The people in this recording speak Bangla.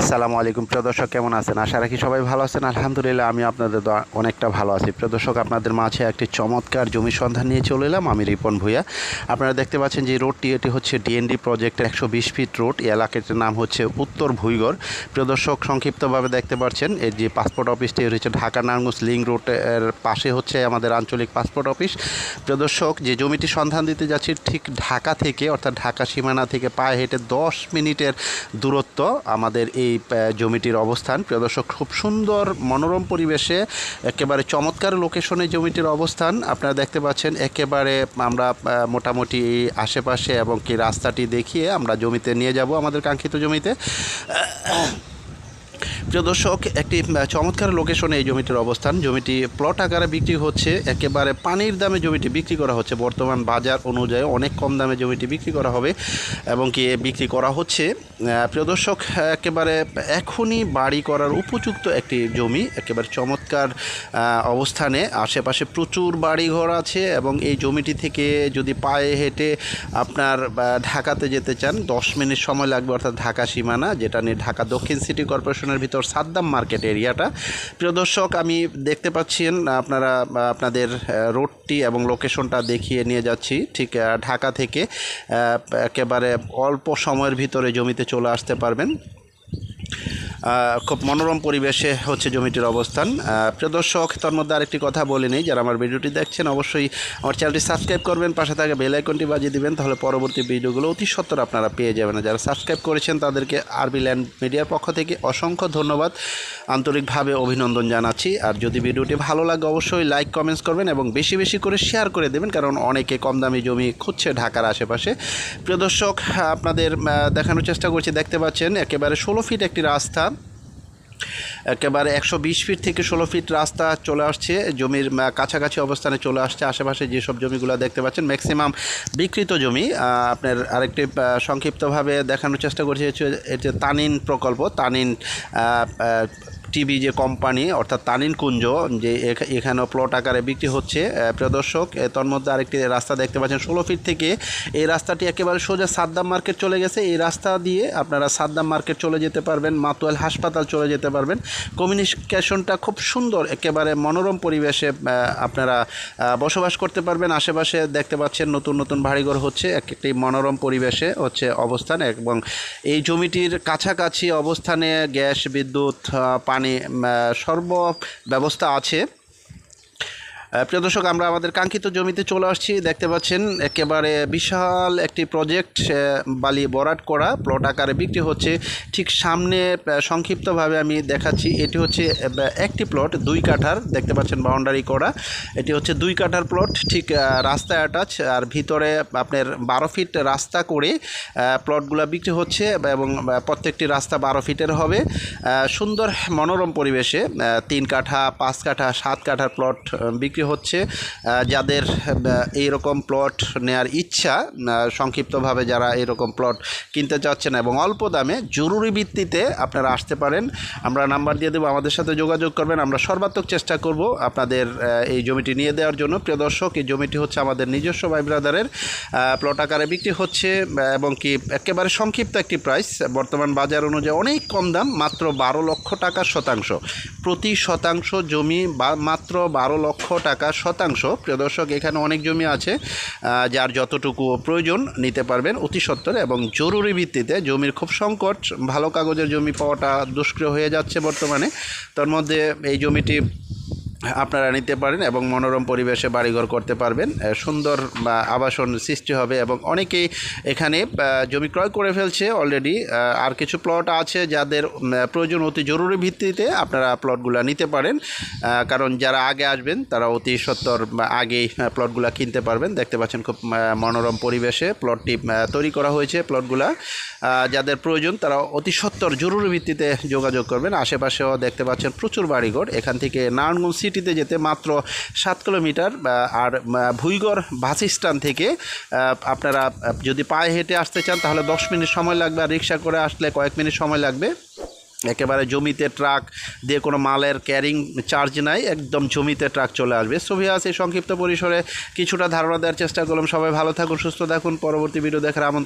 আসসালামু আলাইকুম। প্রিয় দর্শক, কেমন আছেন? আশা রাখি সবাই ভালো আছেন। আলহামদুলিল্লাহ, আমি আপনাদের অনেকটা ভালো আছি। প্রিয় দর্শক, আপনাদের মাঝে একটি চমৎকার জমি সন্ধান নিয়ে চলে এলাম। আমি রিপন ভূঁইয়া। আপনারা দেখতে পাচ্ছেন যে রোডটি, এটি হচ্ছে ডিএনডি প্রজেক্টের একশো বিশ ফিট রোড এলাকাটির নাম হচ্ছে উত্তর ভুইগড়। প্রিয় দর্শক, সংক্ষিপ্তভাবে দেখতে পাচ্ছেন এর যে পাসপোর্ট অফিসটি হচ্ছে ঢাকা নারায়ণগঞ্জ লিঙ্ক রোডের পাশে হচ্ছে আমাদের আঞ্চলিক পাসপোর্ট অফিস প্রিয় দর্শক, যে জমিটি সন্ধান দিতে যাচ্ছি, ঠিক ঢাকা থেকে, অর্থাৎ ঢাকা সীমানা থেকে পায়ে হেঁটে দশ মিনিটের দূরত্ব আমাদের এই আহ, জমিটির অবস্থান। প্রিয় দর্শক খুব সুন্দর মনোরম পরিবেশে একেবারে চমৎকার লোকেশনে জমিটির অবস্থান। আপনারা দেখতে পাচ্ছেন একেবারে আমরা মোটামুটি আশেপাশে এবং কি রাস্তাটি দেখিয়ে আমরা জমিতে নিয়ে যাব আমাদের কাঙ্ক্ষিত জমিতে। প্রিয় দর্শক, একটি চমৎকার লোকেশনে এই জমিটির অবস্থান। জমিটি প্লট আকারে বিক্রি হচ্ছে, একেবারে পানির দামে জমিটি বিক্রি করা হচ্ছে। বর্তমান বাজার অনুযায়ী অনেক কম দামে জমিটি বিক্রি করা হবে এবং কি বিক্রি করা হচ্ছে। প্রিয় দর্শক, একেবারে এখনই বাড়ি করার উপযুক্ত একটি জমি, একেবারে চমৎকার অবস্থানে। আশেপাশে প্রচুর বাড়িঘর আছে এবং এই জমিটি থেকে যদি পায়ে হেঁটে আপনার ঢাকাতে যেতে চান, দশ মিনিট সময় লাগবে অর্থাৎ ঢাকা সীমানা, যেটা নিয়ে ঢাকা দক্ষিণ সিটি কর্পোরেশনের ভিতর সাদ্দাম মার্কেট এরিয়াটা। প্রিয় দর্শক, আমি দেখতে পাচ্ছেন আপনারা, আপনাদের রোডটি এবং লোকেশনটা দেখিয়ে নিয়ে যাচ্ছি। ঠিক ঢাকা থেকে একেবারে অল্প সময়ের ভিতরে জমিতে চলে আসতে পারবেন। খুব মনোরম পরিবেশে হচ্ছে জমিটির অবস্থান। প্রিয় দর্শক, তার মধ্যে আরেকটি কথা বলে নেই। যারা আমার ভিডিওটি দেখছেন, অবশ্যই আমার চ্যানেলটি সাবস্ক্রাইব করবেন, পাশে থাকা বেল আইকনটি বাজিয়ে দিবেন, তাহলে পরবর্তী ভিডিওগুলো অতি সত্তর আপনারা পেয়ে যাবেন। যারা সাবস্ক্রাইব করেছেন, তাদেরকে আরবি ল্যান্ড মিডিয়ার পক্ষ থেকে অসংখ্য ধন্যবাদ। আন্তরিকভাবে অভিনন্দন জানাচ্ছি। আর যদি ভিডিওটি ভালো লাগে, অবশ্যই লাইক, কমেন্টস করবেন এবং বেশি বেশি করে শেয়ার করে দেবেন, কারণ অনেকে কম দামি জমি খুঁজছে ঢাকার আশেপাশে। প্রিয় দর্শক, আপনাদের দেখানোর চেষ্টা করছি। দেখতে পাচ্ছেন, একেবারে ষোলো ফিট একটি রাস্তা। একেবারে একশো বিশ ফিট থেকে ষোলো ফিট রাস্তা চলে আসছে। জমির কাছাকাছি অবস্থানে চলে আসছে। আশেপাশে যেসব জমিগুলো দেখতে পাচ্ছেন ম্যাক্সিমাম বিকৃত জমি। আপনার আরেকটি সংক্ষিপ্তভাবে দেখানোর চেষ্টা করছি, এটি তানিন প্রকল্প। তানিন টিভি যে কোম্পানি অর্থাৎ তানিন কুঞ্জ যে এখ- এখানেও প্লট আকারে বিক্রি হচ্ছে প্রিয় দর্শক এ, তার মধ্যে আরেকটি রাস্তা দেখতে পাচ্ছেন। ষোলো ফিট থেকে এই রাস্তাটি একেবারে সোজা সাদ্দাম মার্কেট চলে গেছে। এই রাস্তা দিয়ে আপনারা সাদ্দাম মার্কেট চলে যেতে পারবেন মাতুয়াল হাসপাতাল চলে যেতে পারবেন। কমিউনিকেশনটা খুব সুন্দর একেবারে মনোরম পরিবেশে আপনারা বসবাস করতে পারবেন। আশেপাশে দেখতে পাচ্ছেন নতুন নতুন বাড়িঘর হচ্ছে এক একটি মনোরম পরিবেশে হচ্ছে অবস্থান এবং এই জমিটির কাছাকাছি অবস্থানে গ্যাস বিদ্যুৎ পানি আহ, সর্ব ব্যবস্থা আছে। প্রিয় দর্শক, আমরা আমাদের কাঙ্ক্ষিত জমিতে চলে আসছি। দেখতে পাচ্ছেন, একেবারে বিশাল একটি প্রজেক্ট বালি বরাট করা। প্লট আকারে বিক্রি হচ্ছে। ঠিক সামনে সংক্ষিপ্তভাবে আমি দেখাচ্ছি, এটি হচ্ছে একটি প্লট দুই কাঠার। দেখতে পাচ্ছেন বাউন্ডারি করা। এটি হচ্ছে দুই কাঠার প্লট ঠিক রাস্তায় অ্যাটাচ আর ভিতরে আপনার বারো ফিট রাস্তা করে প্লটগুলো বিক্রি হচ্ছে এবং প্রত্যেকটি রাস্তা বারো ফিটের হবে। সুন্দর মনোরম পরিবেশে তিন কাঠা, পাঁচ কাঠা, সাত কাঠার প্লট বিক্রি হচ্ছে যাদের এইরকম প্লট নেয়ার ইচ্ছা সংক্ষিপ্তভাবে যারা এরকম প্লট কিনতে চাচ্ছেন এবং অল্প দামে জরুরি ভিত্তিতে আপনারা আসতে পারেন। আমরা নাম্বার দিয়ে দেবো, আমাদের সাথে যোগাযোগ করবেন। আমরা সর্বাত্মক চেষ্টা করব আপনাদের এই জমিটি নিয়ে দেওয়ার জন্য। প্রিয় দর্শক, এই জমিটি হচ্ছে আমাদের নিজস্ব ভাই ব্রাদারের প্লট আকারে বিক্রি হচ্ছে এবং কি একেবারে সংক্ষিপ্ত একটি প্রাইস বর্তমান বাজার অনুযায়ী অনেক কম দাম, মাত্র বারো লক্ষ টাকা শতাংশ। প্রতি শতাংশ জমি মাত্র বারো লক্ষ টাকা শতাংশ। প্রিয় দর্শক, এখানে অনেক জমি আছে যার যতটুকু প্রয়োজন নিতে পারবেন অতি সত্বর এবং জরুরি ভিত্তিতে জমির খুব সংকট, ভালো কাগজের জমি পাওয়াটা দুষ্ক্রিয় হয়ে যাচ্ছে বর্তমানে। তার মধ্যে এই জমিটি আপনারা নিতে পারেন এবং মনোরম পরিবেশে বাড়িঘর করতে পারবেন। সুন্দর আবাসন সৃষ্টি হবে এবং অনেকেই এখানে জমি ক্রয় করে ফেলছে অলরেডি আর কিছু প্লট আছে যাদের প্রয়োজন অতি জরুরি ভিত্তিতে আপনারা প্লটগুলো নিতে পারেন। কারণ যারা আগে আসবেন, তারা অতি সত্তর আগেই প্লটগুলো কিনতে পারবেন। দেখতে পাচ্ছেন খুব মনোরম পরিবেশে প্লটটি তৈরি করা হয়েছে প্লটগুলা যাদের প্রয়োজন, তারা অতি সত্তর জরুরি ভিত্তিতে যোগাযোগ করবেন। আশেপাশেও দেখতে পাচ্ছেন প্রচুর বাড়িঘর। এখান থেকে নারায়ণগঞ্জ সিটিতে যেতে মাত্র সাত কিলোমিটার আর ভুইগড় বাস স্ট্যান্ড থেকে আপনারা যদি পায়ে হেঁটে আসতে চান তাহলে দশ মিনিট সময় লাগবে, আর রিক্সা করে আসলে কয়েক মিনিট সময় লাগবে। একেবারে জমিতে ট্রাক দিয়ে কোনো মালের ক্যারিং চার্জ নাই, একদম জমিতে ট্রাক চলে আসবে। ছবি আছে সংক্ষিপ্ত পরিসরে কিছুটা ধারণা দেওয়ার চেষ্টা করলাম। সবাই ভালো থাকুন, সুস্থ থাকুন। পরবর্তী ভিডিও দেখার আমন্ত্রণ